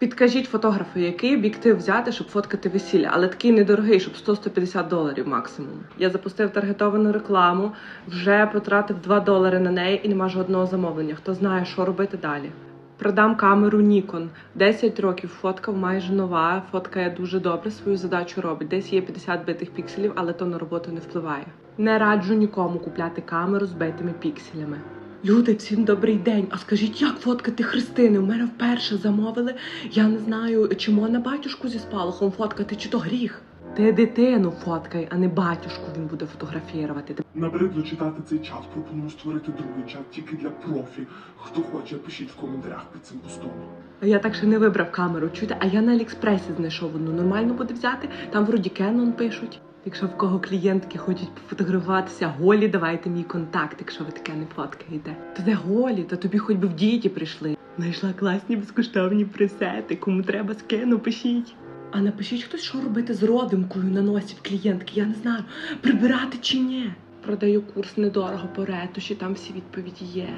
Підкажіть фотографу, який об'єктив взяти, щоб фоткати весілля, але такий недорогий, щоб 100-150 доларів максимум. Я запустив таргетовану рекламу, вже потратив 2 долари на неї і нема жодного замовлення. Хто знає, що робити далі. Продам камеру Nikon. 10 років фоткав майже нова. Фоткає дуже добре, свою задачу робить. Десь є 50 битих пікселів, але то на роботу не впливає. Не раджу нікому купляти камеру з битими пікселями. Люди, всім добрий день. А скажіть, як фоткати хрестини? У мене вперше замовили. Я не знаю, чи можна батюшку зі спалахом фоткати, чи то гріх. Ти дитину фоткай, а не батюшку він буде фотографірувати. Набридло читати цей чат, пропоную створити другий чат тільки для профі. Хто хоче, пишіть в коментарях під цим постом. А я так ще не вибрав камеру. Чуєте, а я на Аліекспресі знайшов одну. Нормально буде взяти. Там вроді Canon пишуть. Якщо в кого клієнтки хочуть пофотографуватися голі, давайте мій контакт, якщо ви таке не фоткаєте. Та де голі, та тобі хоч би в діті прийшли. Знайшла класні безкоштовні пресети. Кому треба скину, пишіть. А напишіть хтось, що робити з родимкою на носі в клієнтки. Я не знаю, прибирати чи ні. Продаю курс недорого по ретуші, там всі відповіді є.